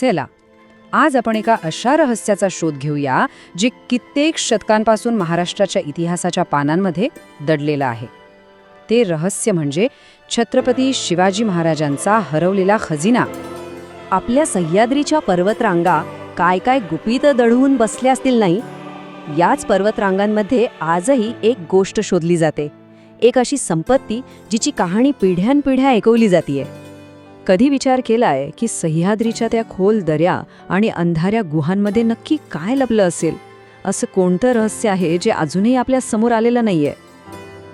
चला आज आपण एका अशा रहस्याचा शोध घेऊया जे कित्येक शतकांपासून महाराष्ट्राच्या इतिहासाच्या पानांमध्ये दडलेलं आहे. ते रहस्य म्हणजे छत्रपती शिवाजी महाराजांचा हरवलेला खजिना. आपल्या सह्याद्रीच्या पर्वतरांगा काय काय गुपित दडवून बसल्या असतील नाही? याच पर्वतरांगांमध्ये आजही एक गोष्ट शोधली जाते. एक अशी संपत्ती जिची कहाणी पिढ्यानपिढ्या ऐकवली जातीये. कधी विचार केलाय की सह्याद्रीच्या त्या खोल दऱ्या आणि अंधाऱ्या गुहांमध्ये नक्की काय लपलं असेल? असं कोणतं रहस्य आहे जे अजूनही आपल्यासमोर आलेलं नाहीये?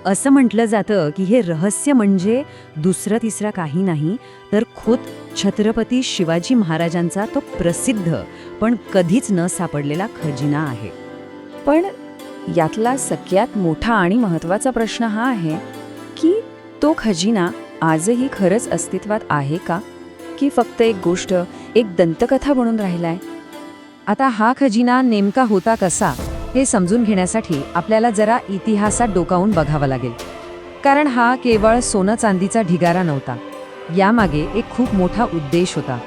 असं म्हटलं जातं की हे रहस्य म्हणजे दुसरं तिसरं काही नाही तर खुद छत्रपती शिवाजी महाराजांचा तो प्रसिद्ध पण कधीच न सापडलेला खजिना आहे. पण यातला सगळ्यात मोठा आणि महत्त्वाचा प्रश्न हा आहे की तो खजिना आजही खरंच अस्तित्वात आहे का? की फक्त एक गोष्ट एक दंतकथा बनून राहिलाय? आता हा खजिना नेमका होता कसा हे समजून घेण्यासाठी आपल्याला जरा इतिहासात डोकावून बघावं लागेल. कारण हा केवळ सोनं चांदीचा ढिगारा नव्हता. यामागे एक खूप मोठा उद्देश होता.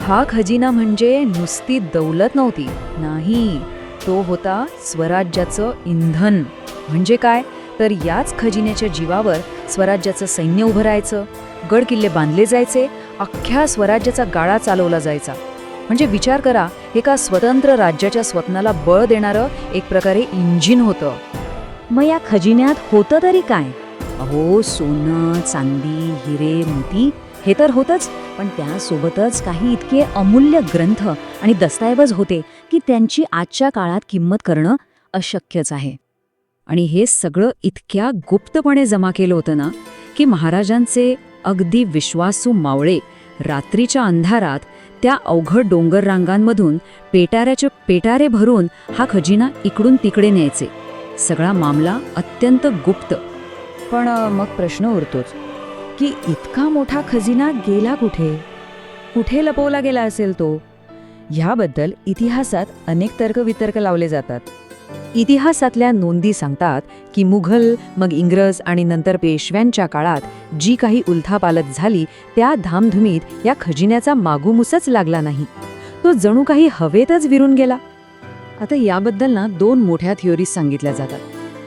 हा खजिना म्हणजे नुसती दौलत नव्हती. नाही तो होता स्वराज्याचं इंधन. म्हणजे काय? तर याच खजिन्याच्या जीवावर स्वराज्याचं सैन्य उभं राहायचं गड किल्ले बांधले जायचे अख्ख्या स्वराज्याचा गाळा चालवला जायचा. म्हणजे विचार करा एका स्वतंत्र राज्याच्या स्वप्नाला बळ देणारं एक प्रकारे इंजिन होतं. मग या खजिन्यात होतं तरी काय? अहो सोनं चांदी हिरे मोती हे तर होतंच पण त्यासोबतच काही इतके अमूल्य ग्रंथ आणि दस्तऐवज होते की त्यांची आजच्या काळात किंमत करणं अशक्यच आहे. आणि हे सगळं इतक्या गुप्तपणे जमा केलं होतं ना की महाराजांचे अगदी विश्वासू मावळे रात्रीच्या अंधारात त्या अवघड डोंगर रांगांमधून पेटाऱ्याचे पेटारे भरून हा खजिना इकडून तिकडे न्यायचे. सगळा मामला अत्यंत गुप्त. पण मग प्रश्न उरतोच की इतका मोठा खजिना गेला कुठे? कुठे लपवला गेला असेल तो? ह्याबद्दल इतिहासात अनेक तर्कवितर्क लावले जातात. इतिहासातल्या नोंदी सांगतात की मुघल मग इंग्रज आणि नंतर पेशव्यांच्या काळात जी काही उलथापालत झाली त्या धामधुमीत या खजिन्याचा मागुमुसच लागला नाही. तो जणू काही हवेतच विरून गेला. आता याबद्दल ना दोन मोठ्या थिओरीज सांगितल्या जातात.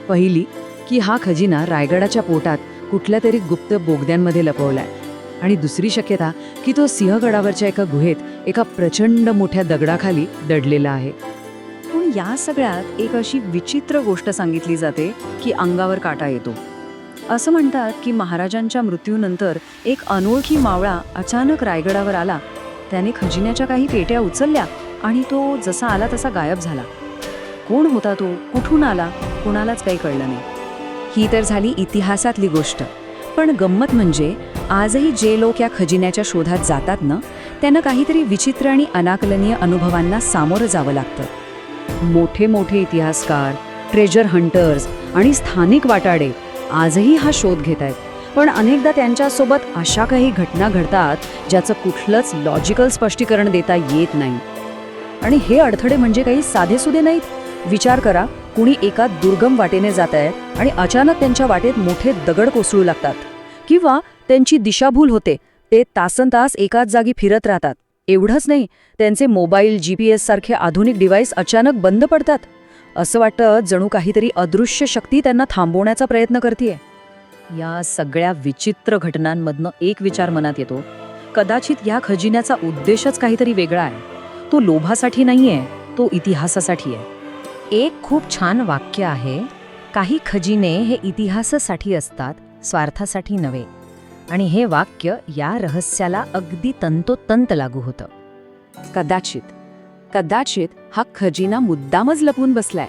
पहिली की हा खजिना रायगडाच्या पोटात कुठल्या तरी गुप्त बोगद्यांमध्ये लपवलाय. आणि दुसरी शक्यता की तो सिंहगडावरच्या एका गुहेत एका प्रचंड मोठ्या दगडाखाली दडलेला आहे. पण या सगळ्यात एक अशी विचित्र गोष्ट सांगितली जाते की अंगावर काटा येतो. असं म्हणतात की महाराजांच्या मृत्यूनंतर एक अनोळखी मावळा अचानक रायगडावर आला. त्याने खजिन्याच्या काही पेट्या उचलल्या आणि तो जसा आला तसा गायब झाला. कोण होता तो? कुठून आला? कोणालाच काही कळलं नाही. ही तर झाली इतिहासातली गोष्ट. पण गंमत म्हणजे आजही जे लोक या खजिन्याच्या शोधात जातात ना त्यांना काहीतरी विचित्र आणि अनाकलनीय अनुभवांना सामोरं जावं लागतं. मोठे मोठे इतिहासकार ट्रेजर हंटर्स आणि स्थानिक वाटाडे आजही हा शोध घेत आहेत. पण अनेकदा त्यांच्यासोबत अशा काही घटना घडतात ज्याचं कुठलंच लॉजिकल स्पष्टीकरण देता येत नाही. आणि हे अडथळे म्हणजे काही साधेसुधे नाहीत. विचार करा कुणी एका दुर्गम वाटेने जात आहे आणि अचानक त्यांच्या वाटेत मोठे दगड कोसळू लागतात. किंवा त्यांची दिशाभूल होते ते तासन तास एकाच जागी फिरत राहतात. एवढंच नाही त्यांचे मोबाईल जी पी एससारखे आधुनिक डिव्हाइस अचानक बंद पडतात. असं वाटतं जणू काहीतरी अदृश्य शक्ती त्यांना थांबवण्याचा प्रयत्न करते या सगळ्या विचित्र घटनांमधनं एक विचार मनात येतो. कदाचित या खजिन्याचा उद्देशच काहीतरी वेगळा आहे. तो लोभासाठी नाहीये तो इतिहासासाठी आहे. एक खूप छान वाक्य आहे काही खजिने हे इतिहासासाठी असतात स्वार्थासाठी नव्हे. आणि हे वाक्य या रहस्याला अगदी तंतोतंत लागू होतं. कदाचित कदाचित हा खजिना मुद्दामच लपून बसलाय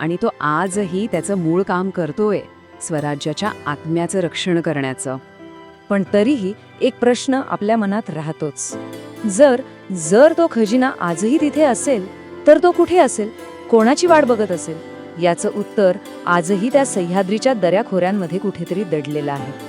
आणि तो आजही त्याचं मूळ काम करतोय स्वराज्याच्या आत्म्याचं रक्षण करण्याचं. पण तरीही एक प्रश्न आपल्या मनात राहतोच. जर जर तो खजिना आजही तिथे असेल तर तो कुठे असेल? कोणाची वाट बघत असेल? याचं उत्तर आजही त्या सह्याद्रीच्या दऱ्याखोऱ्यांमध्ये कुठेतरी दडलेलं आहे.